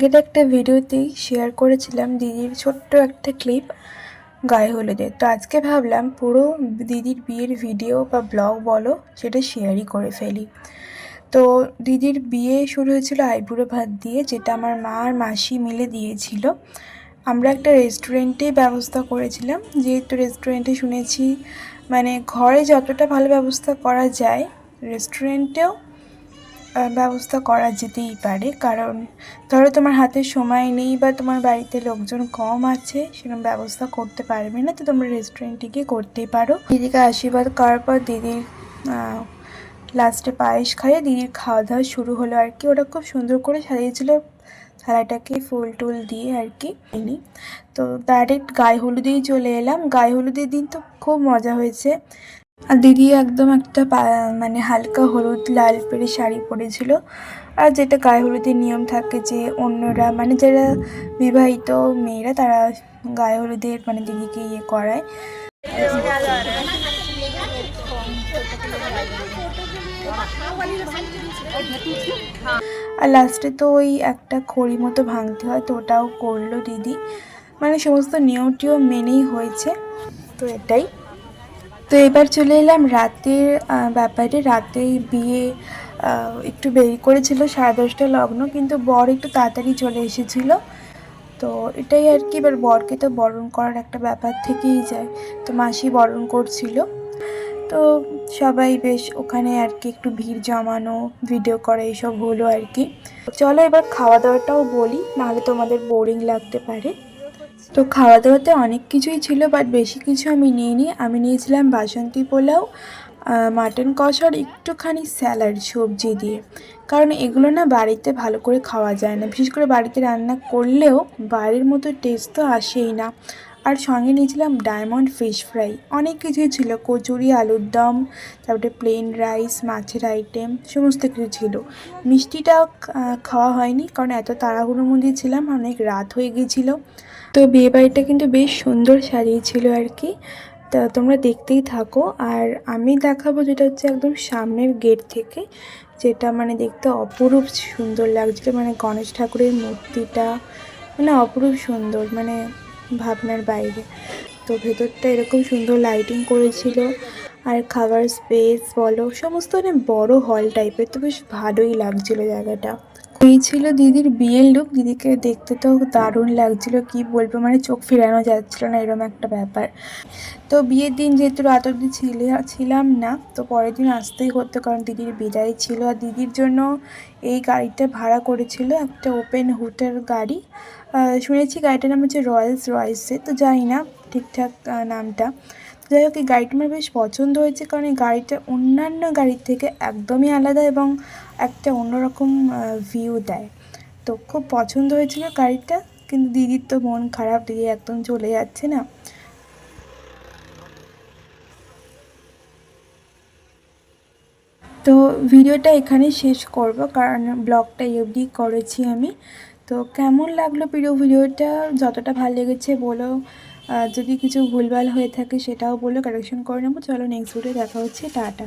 আগের একটা ভিডিওতেই শেয়ার করেছিলাম দিদির ছোট্ট একটা ক্লিপ গায়ে হলুদের তো আজকে ভাবলাম পুরো দিদির বিয়ের ভিডিও বা ব্লগ বলো, সেটা শেয়ারই করে ফেলি। তো দিদির বিয়ে শুরু হয়েছিল আইবুড়ো ভাত দিয়ে, যেটা আমার মা আর মাসি মিলে দিয়েছিল। আমরা একটা রেস্টুরেন্টেই ব্যবস্থা করেছিলাম। যেহেতু রেস্টুরেন্টে শুনেছি মানে ঘরে যতটা ভালো ব্যবস্থা করা যায় রেস্টুরেন্টেও ব্যবস্থা করা যেতেই পারে। কারণ ধরো তোমার হাতে সময় নেই বা তোমার বাড়িতে লোকজন কম আছে, সেরকম ব্যবস্থা করতে পারবে না, তো তোমরা রেস্টুরেন্টে গিয়ে করতেই পারো। দিদিকে আশীর্বাদ করার পর দিদির লাস্টে পায়েস খাইয়ে দিদির খাওয়া দাওয়া শুরু হলো আর কি। ওরা খুব সুন্দর করে সাজিয়েছিল থালাটাকে, ফুল টুল দিয়ে আর কি। এনি তো ডাইরেক্ট গায়ে হলুদেই চলে এলাম। গায়ে হলুদের দিন তো খুব মজা হয়েছে। আর দিদি একদম একটা মানে হালকা হলুদ লাল পেরে শাড়ি পরেছিল। আর যেটা গায়ে হলুদের নিয়ম থাকে যে অন্যরা মানে যারা বিবাহিত মেয়েরা, তারা গায়ে হলুদের মানে দিদিকে ইয়ে করায়। আর লাস্টে তো ওই একটা খড়ি মতো ভাঙতে হয়, তো ওটাও করল দিদি। মানে সমস্ত নিয়মটিও মেনেই হয়েছে। তো এটাই। তো এবার চলে এলাম রাতের ব্যাপারে। রাতে বিয়ে একটু দেরি করেছিল, সাড়ে দশটা লগ্ন, কিন্তু বর একটু তাড়াতাড়ি চলে এসেছিল। তো এটাই আর কি, এবার বরকে তো বরণ করার একটা ব্যাপার থেকেই যায়। তো মাসি বরণ করছিল। তো সবাই বেশ ওখানে আর কি, একটু ভিড় জমানো, ভিডিও করা এইসব হলো আর কি। চলো এবার খাওয়া দাওয়াটাও বলি, নাহলে তোমাদের বোরিং লাগতে পারে। তো খাওয়া দাওয়াতে অনেক কিছুই ছিল বাট বেশি কিছু আমি নিইনি। আমি নিয়েছিলাম বাসন্তী পোলাও মাটন কষার একটুখানি স্যালাড সবজি দিয়ে। কারণ এগুলো না বাড়িতে ভালো করে খাওয়া যায় না। বিশেষ করে বাড়িতে রান্না করলেও বাড়ির মতো টেস্ট তো আসেই না। আর সঙ্গে নিয়েছিলাম ডায়মন্ড ফিশ ফ্রাই অনেক কিছুই ছিল, কচুরি, আলুর দম, তারপরে প্লেন রাইস মাছের আইটেম সমস্ত কিছু ছিল। মিষ্টিটাও খাওয়া হয়নি, কারণ এত তাড়াহুড়োর মধ্যে ছিলাম, অনেক রাত হয়ে গিয়েছিল। তো বিয়েবাড়িটা কিন্তু বেশ সুন্দর সাজিয়েছিল আর কি। তা তোমরা দেখতেই থাকো। আর আমি দেখাবো যেটা হচ্ছে একদম সামনের গেট থেকে, যেটা মানে দেখতে অপরূপ সুন্দর লাগছিল। মানে গণেশ ঠাকুরের মূর্তিটা মানে অপরূপ সুন্দর মানে ভাবনার বাইরে। তো ভেতরটা এরকম সুন্দর লাইটিং করেছিল। আর খাবার স্পেস বলো, সমস্ত মানে বড় হল টাইপের তো বেশ ভালোই লাগছিল জায়গাটা। এই ছিল দিদির বিয়ের লুক দিদিকে দেখতে তো দারুণ লাগছিল, কি বলব মানে চোখ ফেরানো যাচ্ছিল না, এরকম একটা ব্যাপার। তো বিয়ের দিন যেহেতু রাত অব্দি ছিলে, ছিলাম না, তো পরের দিন আসতেই হতো, কারণ দিদির বিদায় ছিল। আর দিদির জন্য এই গাড়িটা ভাড়া করেছিল একটা ওপেন হুটের গাড়ি। শুনেছি গাড়িটার নাম হচ্ছে রয়্যালস রয়েসে, তো জানি না ঠিকঠাক নামটা। যাই হোক, এই গাড়িটা আমার বেশ পছন্দ হয়েছে কারণ এই গাড়িটা অন্যান্য গাড়ির থেকে একদমই আলাদা এবং একটা অন্যরকম ভিউ দেয়। তো খুব পছন্দ হয়েছিল গাড়িটা, কিন্তু দিদির তো মন খারাপ, দিদি একদম চলে যাচ্ছে না। তো ভিডিওটা এখানে শেষ করব, কারণ ব্লগটা এবডি করেছি আমি। তো কেমন লাগল প্রিয় ভিডিওটা? যতটা ভালো লেগেছে বলো। যদি কিছু ভুলভাল হয়ে থাকে সেটাও বলো কারেকশন করে নেব। চলো নেক্সট ভিডিও দেখা হচ্ছে, টাটা।